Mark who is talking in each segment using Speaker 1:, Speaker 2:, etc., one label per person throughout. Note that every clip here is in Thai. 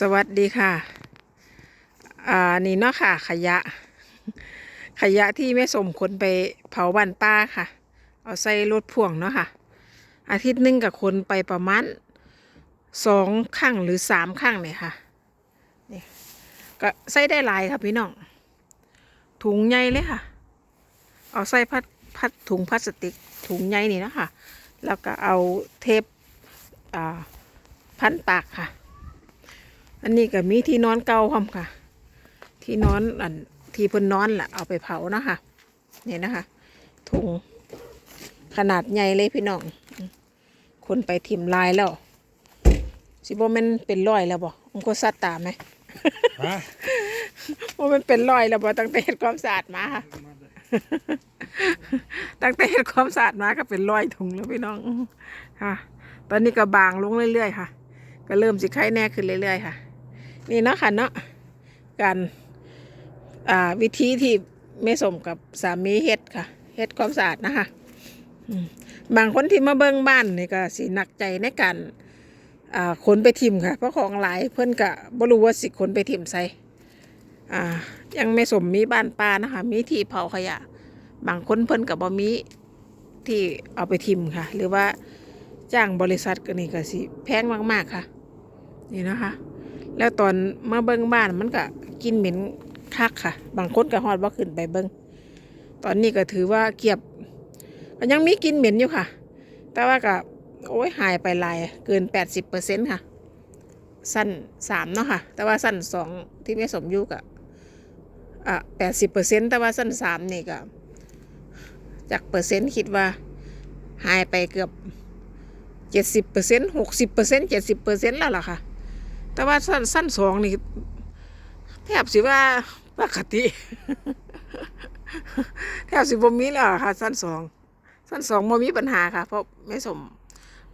Speaker 1: สวัสดีค่ะ อ่า นี่เนาะค่ะ ขยะ ขยะที่แม่สมขนไปเผาบ้านป้าค่ะ เอาใส่รถพ่วงเนาะค่ะ อาทิตย์หนึงกับคนไปประมาณสองครั้งหรือสามครั้งเนี่ยค่ะ นี่ ก็ใส่ได้หลายค่ะพี่น้อง ถุงใหญ่เลยค่ะ เอาใส่พัดพัดถุงพลาสติก ถุงใหญ่นี่เนาะคะแล้วก็เอาเทป อ่า พันปากค่ะ อันนี้ก็มีที่นอนเก่าพร้อมค่ะ ที่นอนอันที่เพิ่นนอนล่ะเอาไปเผาเนาะคะนี่นะคะถุงขนาดใหญ่เลยพี่น้องอืมคนไปทิมลายแล้วสิบ่แมันเป็นร้อยแล้วบ่มันก็สัตว์ตามไหม
Speaker 2: ฮะ
Speaker 1: ว่ามันเป็นร้อยแล้วบ่ตั้งแต่เฮ็ดความสะอาดมาค่ะตั้งแต่เฮ็ดความสะอาดมาก็เป็นร้อยถุงแล้วพี่น้องอื้อค่ะ ตอนนี้ก็บางลงเรื่อยๆค่ะ ก็เริ่มสิไข้แน่ขึ้นเรื่อยๆค่ะ นี่เนาะค่ะเนาะการอ่าวิธีที่ไม่สมกับสามีเฮ็ดค่ะเฮ็ดความสะอาดนะคะบางคนที่มาเบิ่งบ้านนี่ก็สิหนักใจในการอ่าขนไปทิมค่ะเพราะของหลายเพิ่อนก็บ่รู้ว่าสิขนไปทิมใส่อ่ายังไม่สมมีบ้านป้านะคะ มีที่เผาขยะ บางคนเพิ่นก็บ่มีที่เอาไปทิมค่ะ หรือว่าจ้างบริษัทก็นี่ก็สิแพงมาก ๆ ค่ะ นี่นะคะ แล้วตอนมาเบิ้งบ้านมันก็กินเหม็นคักค่ะ บางคนก็ฮอดว่าขึ้นไปเบิ้งตอนนี้ก็ถือว่าเกียบก็ยังมีกินเหม็นอยู่ค่ะ แต่ว่าก็โอ้ยหายไปลายเกิน 80%ค่ะ สั้นสามเนาะค่ะ แต่ว่าสั้นสองที่ไม่สมยุกอยู่กับเปอะ80%แต่ว่าสั้นสามนี่ก็จากเปอร์เซ็นต์คิดว่าหายไปเกือบ70% 60% 70%แล้วล่ะค่ะ แต่ว่าสั้นสั้นสองนี่แทบสิว่าปกติแทบสิบ่มีแล้วค่ะ สั้นสองสั้นสองบ่มีปัญหาค่ะ เพราะแม่สม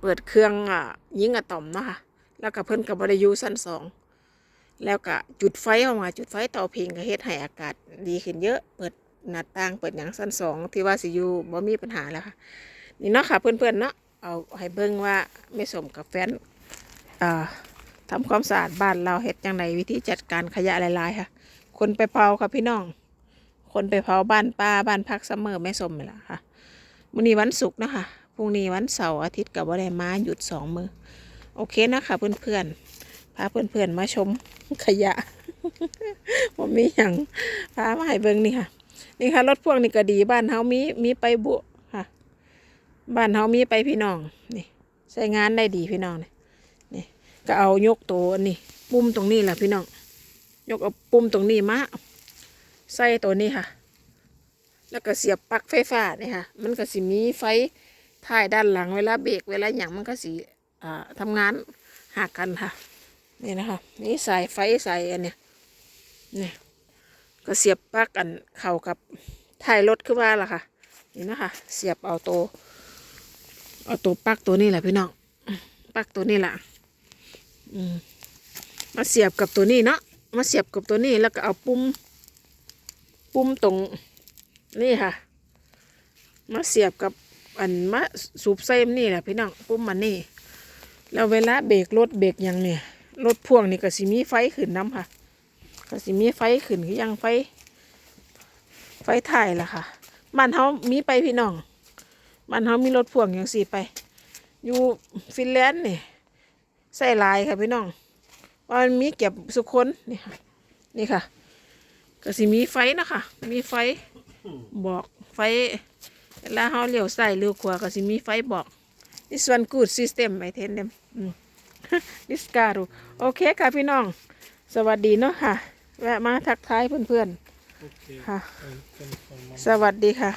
Speaker 1: เปิดเครื่องอะยิงอะตอมเนาะค่ะแล้วก็เพิ่นก็บ่ได้อยู่สั้นสองแล้วก็จุดไฟออกมาจุดไฟเตาผิงก็เฮ็ดให้อากาศดีขึ้นเยอะเปิดหน้าต่างเปิดหยังสั้นสองที่ว่าสิอยู่บ่มีปัญหาแล้วค่ะ นี่เนาะค่ะ เพื่อนๆเนาะเอาให้เบิ่งว่าแม่สมกับแฟนอ่า ทำความสะอาดบ้านเราเฮ็ดจังไดวิธีจัดการขยะหลายๆค่ะ คนไปเผาค่ะพี่น้อง คนไปเผาบ้านป้าบ้านพักซัมเมอร์แม่สมนี่แหละค่ะมื้อนี้วันศุกร์นะคะพรุ่งนี้วันเสาร์อาทิตย์กับว่าไดมาหยุดสองมือ โอเคนะคะเพื่อนๆ พาเพื่อนๆมาชมขยะผมมีอย่างพามาให้เบิ่งนี่ค่ะ นี่ค่ะรถพ่วงนี่ก็ดีบ้านเฮามีมีไปบุค่ะ บ้านเฮามีไปพี่น้องนี่ใช้งานได้ดีพี่น้องเนี่นี่ ก็เอายกตัวนี่ปุ่มตรงนี้แหละพี่น้องยกเอาปุ่มตรงนี้มาใส่ตัวนี้ค่ะ แล้วก็เสียบปลั๊กไฟฟ้านี่ค่ะ มันก็สิมีไฟท้ายด้านหลังเวลาเบรกเวลาอย่างมันก็สิอ่าทำงานหากันค่ะ นี่นะคะนี่สายไฟสายอันเนี้ยนี่ก็เสียบปลั๊กอันเข้ากับท้ายรถขึ้นมาล่ะค่ะ นี่นะคะเสียบเอาตัวเอาตัวปลั๊กตัวนี้แหละพี่น้องปลั๊กตัวนี้แหละ มาเสียบกับตัวนี้เนาะมาเสียบกับตัวนี้แล้วก็เอาปุ่มปุ่มตรงนี่ค่ะ มาเสียบกับอันมาสูบใส่มนี่แหละพี่น้องปุ่มมันนี่แล้วเวลาเบรกรถเบรกยังเนี่ยรถพ่วงนี่ก็สิมีไฟขึ้นน้ำค่ะก็สิมีไฟขึ้นคือยังไฟ ไฟถ่ายล่ะค่ะบ้านเฮามีไปพี่น้องบ้านเฮามีรถพ่วงอย่างสี่ไป อยู่ฟินแลนด์นี่ ใส่ลายค่ะพี่น้องว่ามันมีเก็บสุกคนนี่ค่ะ นี่ค่ะก็สิมีไฟนะคะมีไฟบอกไฟเวลาเขาเลี้ยวใส่เลี้ยวขวาก็สิมีไฟบอก this one good system I tell them อืม this car โอเคค่ะพี่น้อง สวัสดีเนาะค่ะ แวะมาทักทายเพื่อน
Speaker 2: โอเค
Speaker 1: ๆค่ะ
Speaker 2: เป็นเป็นของมัน
Speaker 1: สวัสดีค่ะ